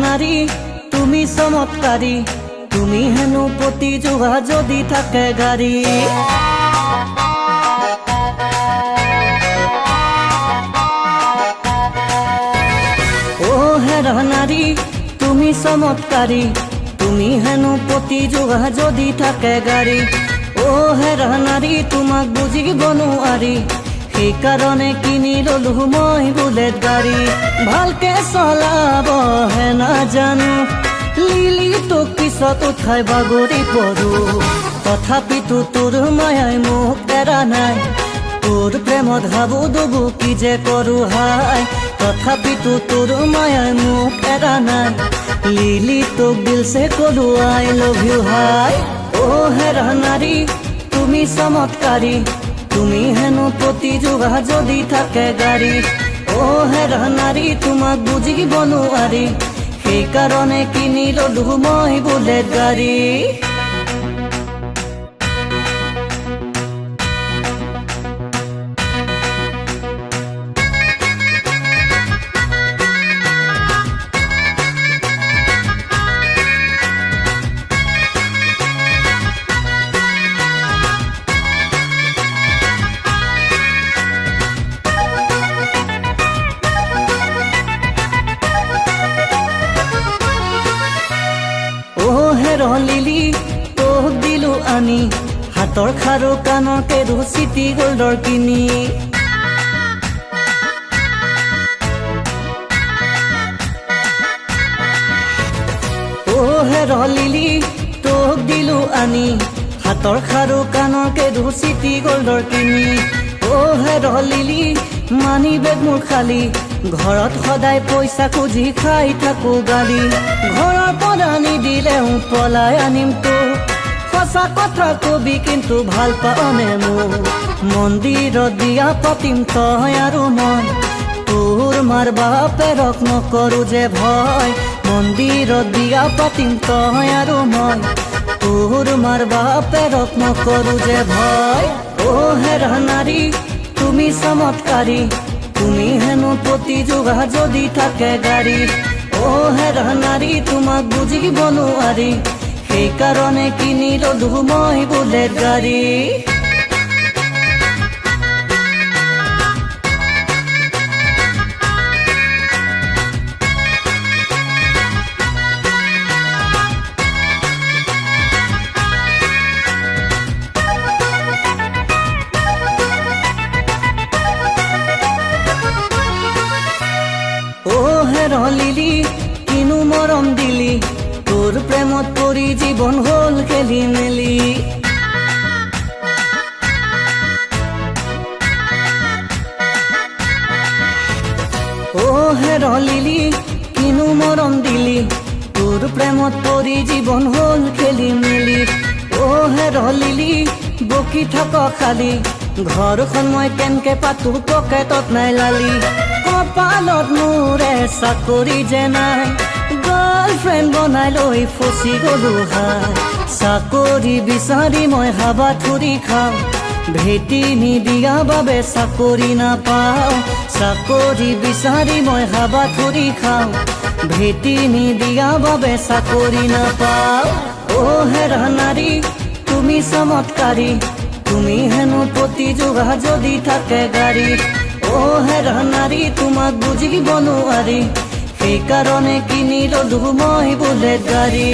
নারী তুমি চমৎকাৰী তুমি হেনো প্ৰতি যোৱা যদি থাকে গাড়ী। নারী তুমি চমৎকাৰী তুমি হেনো প্ৰতি যোৱা যদি থাকে গাড়ী। ও হেৰা নারী তোমাক বুজিব নোৱাৰি সেইকাৰণে কিনি ললো মই বুলেট গাড়ী। ভালকে চলাব হে নাজানো। লিলি তোক পিছত উঠাই বাগৰি পৰো। তথাপিতো তোৰ মায়াই মোক এৰা নাই। তোৰ প্ৰেমত হাবু দুবু কি যে কৰো হাই। তথাপিতো তোৰ মায়াই মোক এৰা নাই। লিলি তোক দিলছে কলো আই লভ ইউ হাই ও হেৰা নাৰী তুমি চমৎকাৰী তুমি হেনো প্ৰতি যোৱা যদি থাকে গাড়ী। ও হেৰা নাৰী তোমাক বুজিব নোৱাৰি সেইকাৰণে কিনি ললো মই বুলেট গাড়ী? হেৰ লিলি তোক দিলো আনি। হাতৰ খাৰু কাণৰ কেৰু চিটি গল্ডৰ কিনি। অ হেৰ লিলি তোক দিলো আনি। হাতৰ খাৰু কাণৰ কেৰু চিটি গল্ডৰ কিনি। অ হেৰ মানি বেগ মোৰ খালী। ঘৰত সদায় পইচা খুজি খাই থাকো গালি। ঘৰৰ পৰা নিদিলেও পলাই আনিম তোক সঁচা কথা কবি কিন্তু ভালো পাওনে মোক মন্দিৰত দিয়া পাতিম তই আৰু মই। তোৰ মাৰ বাপেৰক নকৰো যে ভয়। মন্দিৰত দিয়া পাতিম তই আৰু মই। তোৰ মাৰ বাপেৰক নকৰো যে ভয়। অ হেৰা নাৰী তুমি চমৎকারী। তুমি হেনো প্ৰতি যোগা যদি থাকে গাড়ী। অ হেৰা নাৰী তোমাক বুজিব নোৱাৰি সেইকাৰণে কিনি ললো মই বুলেট গাড়ী? লিলি কিনো মৰম দিলি তোৰ প্ৰেমত পৰি জীৱন হ'ল খেলি মেলি। হেৰ লিলি কিনো মৰম দিলি তোৰ প্ৰেমত পৰি জীৱন হ'ল খেলি মেলি। অ হেৰ লিলি বকি থাক খালি ঘৰখন মই কেনকে পাতো পকেটত নাই লালি? কপালত মোৰে চাকৰি যে নাই। গাৰ্লফ্ৰেণ্ড বনাই লৈ ফচি গলো হাই। চাকৰি বিচাৰি মই হাবা থুৰি খাওঁ। ভেটি নিদিয়া বাবে চাকৰি নাপাওঁ। চাকৰি বিচাৰি মই হাবা থুৰি খাওঁ। ভেটি নিদিয়া বাবে চাকৰি নাপাওঁ। অ হেৰা নাৰী তুমি চমৎকাৰী। প্ৰতি যোগা যদি থাকে গাড়ী অ হেরা নাৰী তোমাক বুজিব নোৱাৰি সেইকাৰণে কিনি ললো মই বোলে গাড়ী?